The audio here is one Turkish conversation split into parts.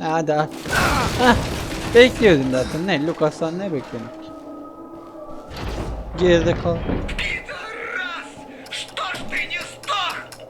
Hadi abi. Heh. Bekliyordum zaten. Ne? Lucas'tan ne beklemek? Geride kal.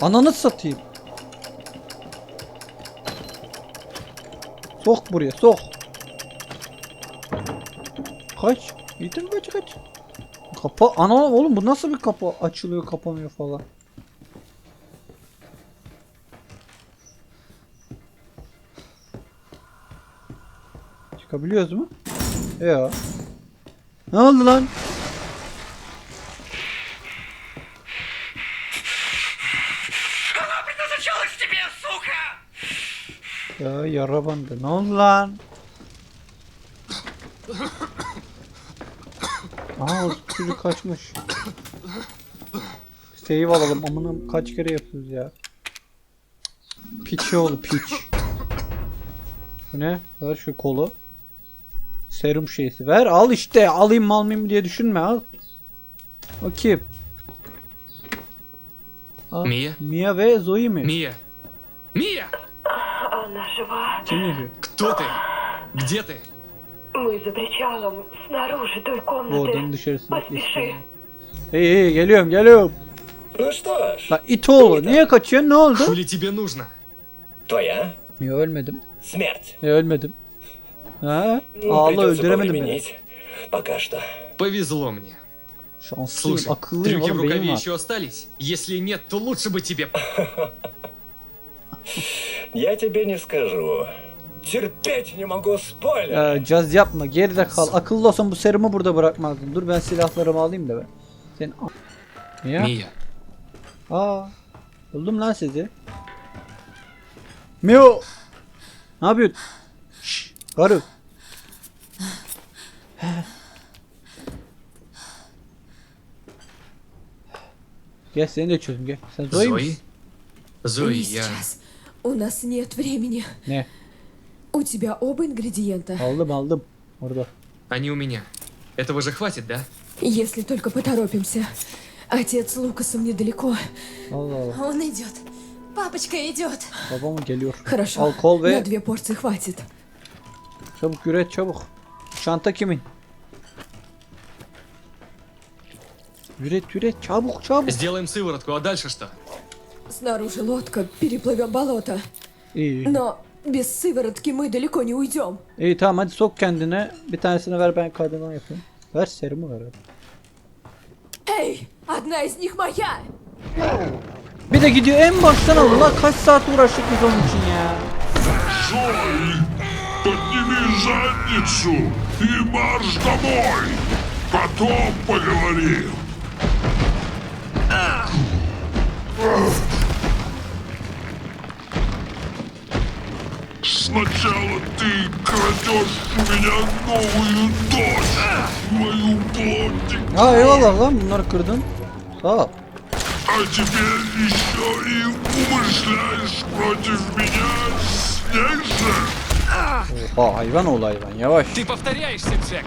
Ananı satayım. Sok buraya sok. Kaç. Yeter kaç kaç. Kapa. Ana oğlum bu nasıl bir kapı açılıyor kapamıyor falan. Çıkabiliyoruz mu? Yok. Ne oldu lan? Ya yara bandı. Ne oldu lan? Aha o çocuk kaçmış. Save alalım. Amına kaç kere yapıyoruz ya. Piçi oğlu piç. Bu ne? Ver şu kolu. Serum şeysi. Ver al işte. Alayım mı almayayım diye düşünme al. O kim? Aa, Mia? Mia ve Zoe mi? Мия! Мия! Она жива. Kim yazıyor? Кто ты? Где ты? Мы за причалом, снаружи той Bu комнаты. odanın dışarısında. Поспеши. İyi iyi geliyorum geliyorum. Ну что ж, La it oğlu niye kaçıyorsun ne oldu? Хули тебе нужно? твоя Ya ölmedim. смерть. Ya ölmedim. Ha? Ну, Ağla придется öldüremedim beni. повременить. Пока что. Повезло мне. Şanslıyım, Слушай, akıllıyım трюки в benim рукаве var. еще остались? Если нет, то лучше бы тебе... Я тебе не скажу. Терпеть не могу спойлер. Ya caz yapma geride kal. Akıllı olsan bu serumu burada bırakmazdın. Dur ben silahlarımı alayım da ben. Sen Ya. Мия, Aa. Buldum lan sizi. Mio. Ne yapıyorsun? Şşş. Karı. Gel seni de çözüm gel. Sen Zoe Зои? misin? Зои, Не я... сейчас. У нас нет времени. Ne? У тебя оба ингредиента. Aldım aldım. Orada. Они у меня. Этого же хватит, да? Если только поторопимся. Отец с Лукасом недалеко. Allah Allah. Он идет. Папочка идет. Babam geliyor. Хорошо. Al kol ve На две порции хватит. çabuk üret çabuk. Çanta kimin? Üret üret çabuk çabuk. Сделаем сыворотку, а дальше что? Снаружи лодка, переплывем болото. İyi. Но без сыворотки мы далеко не уйдем. İyi tamam hadi sok kendine. Bir tanesini ver ben kadına yapayım. Ver serumu ver hadi. Эй, одна из них моя! Bir de gidiyor en baştan alın lan kaç saat uğraştık biz onun için ya. Подними задницу и марш домой. Потом поговорим. Сначала ты крадешь у меня новую дочь, мою плотик, Ha eyvallah lan bunları kırdın. Sağ ol. а теперь еще и умышляешь против меня с ней же. Oha hayvan ol hayvan yavaş. Ты повторяешься, Джек!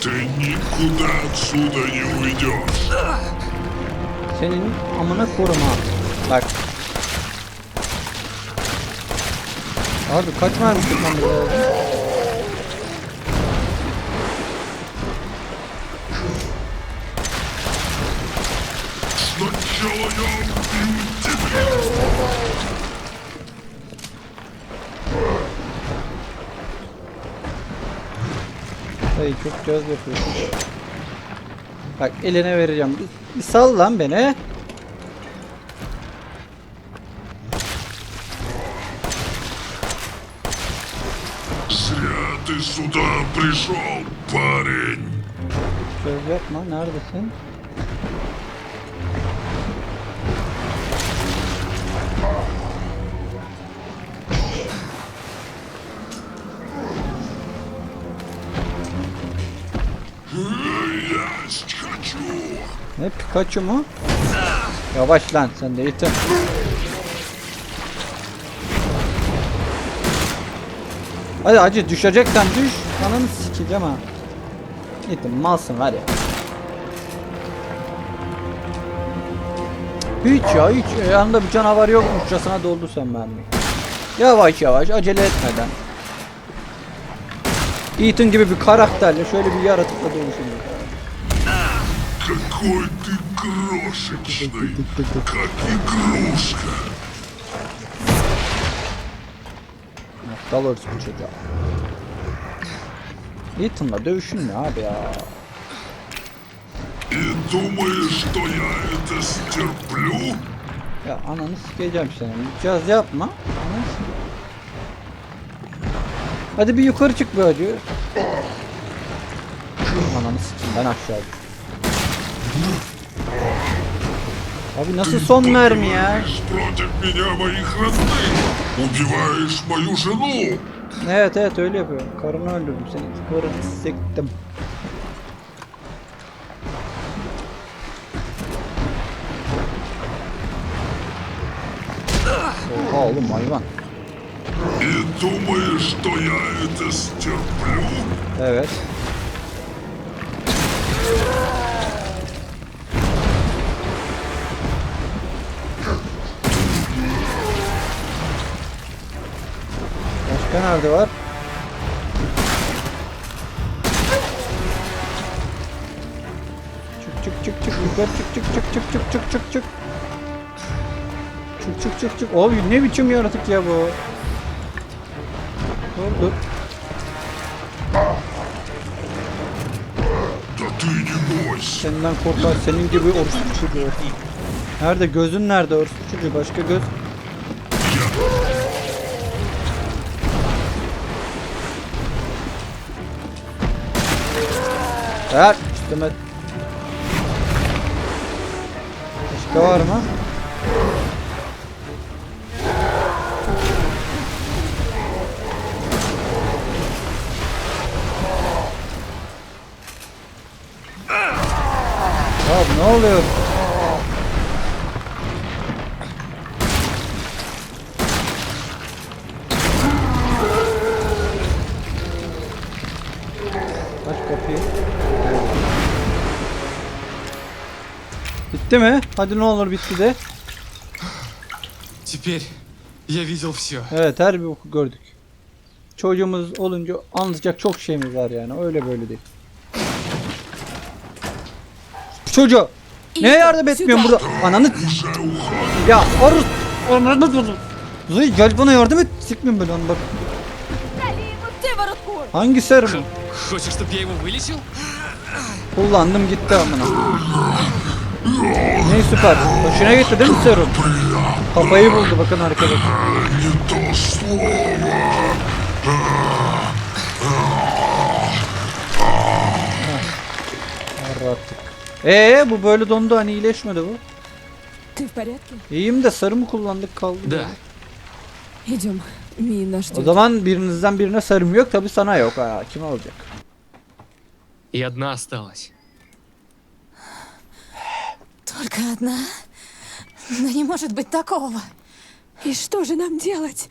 Ты никуда отсюда не уйдешь. Senin amına koruma. Bak. Abi kaç mermi tutmamız lazım? Dayı çok göz yapıyorsun. Bak eline vereceğim. Bir, bir sal lan beni. Зря ты сюда пришел, парень. Göz yapma. Neredesin? Ne Pikachu mu? Yavaş lan sen de item. Hadi acı düşeceksen düş. Ananı sikeceğim ha. Ethan malsın var ya. Hiç ya hiç yanında bir canavar yokmuşçasına doldu sen mermiyi. Yavaş yavaş acele etmeden. Ethan gibi bir karakterle şöyle bir yaratıkla dövüşün. Какой ты крошечный, как игрушка. Aptal orası bu çocuğa. Ethan'la dövüşün ne abi ya? И думаешь, что я это стерплю? Ya ananı sikeceğim seni. Caz yapma. Ananı sike- Hadi bir yukarı çık be hacı. Ananı sikeyim ben aşağı düştüm. Abi nasıl son mermi ya? Против меня моих родных. Убиваешь мою жену. Evet evet öyle yapıyor. Karını öldürdüm seni. Karını siktim. Oha oğlum hayvan. И думаешь, что я это стерплю? Evet. Başka nerede var? Çık çık çık çık yukarı çık çık çık çık çık çık çık çık. Çık çık çık çık. Abi ne biçim yaratık ya bu? Dur dur. Senden korkar senin gibi oruç çocuğu. Nerede gözün nerede oruç çocuğu? Başka göz. Ver üstüme. Başka var mı? Abi ne oluyor? Aç kapıyı. Bitti mi? Hadi ne olur bitti de. Теперь я видел все. Evet her bir boku gördük. Çocuğumuz olunca anlatacak çok şeyimiz var yani öyle böyle değil. Çocuğu ne yardım etmiyorsun burada? Ananı ya arı ananı Zıy gel bana yardım et. Sikmeyeyim ben onu bak. Hangi serum? Хочешь, чтобы я его вылечил? Kullandım gitti amına. Ne süper. Hoşuna gitti değil mi serum? Kafayı buldu bakın arkadaş. Не то слово. Arrattık. Ee bu böyle dondu hani iyileşmedi bu. Ты в порядке? İyiyim de sarı mı kullandık kaldı. Да. Идем. Мина O ждет. zaman birinizden birine sarım yok tabi sana yok ha kim olacak? И одна осталась. Только одна? Но не может быть такого. И что же нам делать?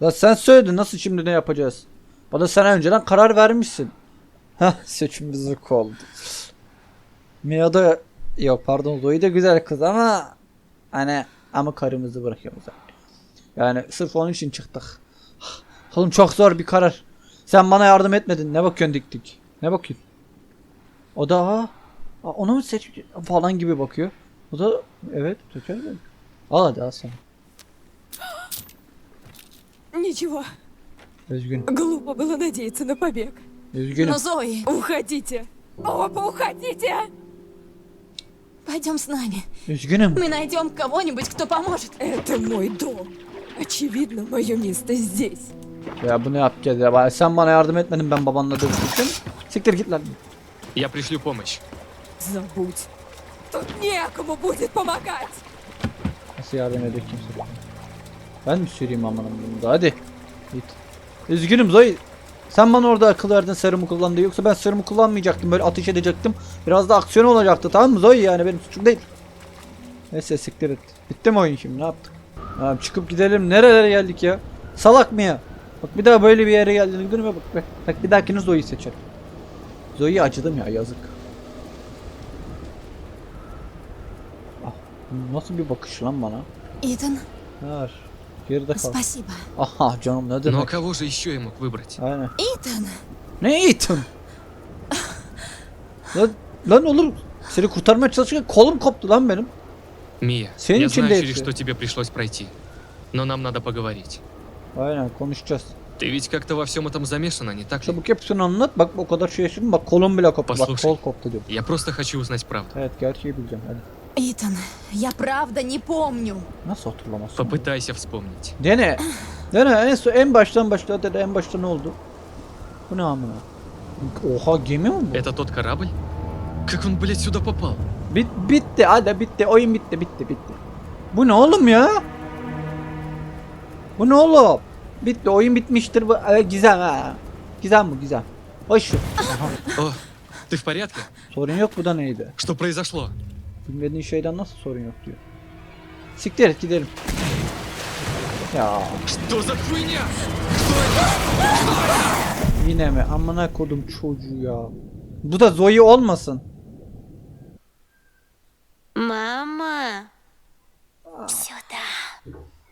La sen söyledin nasıl şimdi ne yapacağız? Bana sen önceden karar vermişsin. Hah seçimimizlik oldu. Mia da yok pardon Zoe de güzel kız ama hani ama karımızı bırakıyoruz. Yani sırf onun için çıktık. Oğlum çok zor bir karar. Sen bana yardım etmedin. Ne bakıyorsun dik dik? Ne bakıyorsun? O da ha, Aa, onu mu seç falan gibi bakıyor. O da evet seçer mi? Al hadi al sen. Ничего. Üzgün. Глупо было надеяться на побег. Üzgünüm. Но, Зои, Уходите. Оба уходите. пойдем с нами. Üzgünüm. Мы найдем кого-нибудь, кто поможет. Это мой дом. Очевидно, мое место здесь. Ya bunu yapacağız ya. Bak Sen bana yardım etmedin ben babanla dövüştüm. Siktir git lan. Я пришлю помощь. Забудь. Тут некому будет помогать. Nasıl yardım edecek kimse? Ben mi süreyim amanım bunu da hadi. Git. Üzgünüm Zoe. Sen bana orada akıl verdin serumu kullan diye. Yoksa ben serumu kullanmayacaktım. Böyle ateş edecektim. Biraz da aksiyon olacaktı tamam mı Zoe yani benim suçum değil. Neyse siktir et. Bitti mi oyun şimdi ne yaptık? Abi çıkıp gidelim. Nerelere geldik ya? Salak mı ya? Bak bir daha böyle bir yere geldiğini görme bak. Bak, bak bir dahakini Zoe'yi seçer. Zoe'ye acıdım ya yazık. Nasıl bir bakış lan bana? Итан, Ver. Geride kal. спасибо. Aha canım ne Но demek. кого же еще я мог выбрать? Aynen. Итан, Ne eğitim? lan, lan olur. Seni kurtarmaya çalışırken kolum koptu lan benim. Мия, Senin я için знаю, через hepsi. что тебе пришлось пройти. Но нам надо поговорить. Aynen konuşacağız. Ты ведь как-то во всем этом замешана, не так ли? Çabuk hepsini anlat. Bak o kadar şey yaşadım. Bak kolum bile koptu. Bak Послушай. kol koptu diyor. Я просто хочу uзнать правду. Evet gerçeği bileceğim. Hadi. Итан, я правда не помню. Nasıl hatırlamazsın? Попытайся вспомнить. Dene. Dene en, son, en baştan başla dede en başta ne oldu? Bu ne amına? Oha gemi mi bu? Это тот корабль? Как он, блядь, сюда попал? Bit, bitti hadi bitti oyun bitti bitti bitti. Bu ne oğlum ya? Bu ne oğlum? Bitti oyun bitmiştir bu. Evet, güzel ha. Güzel mi güzel. Hoş. Aha, О, ты в порядке? sorun yok bu da neydi? Что произошло? Bilmediğin şeyden nasıl sorun yok diyor. Siktir et gidelim. Ya. Yine mi? Amına kodum çocuğu ya. Bu da Zoe olmasın. Mama.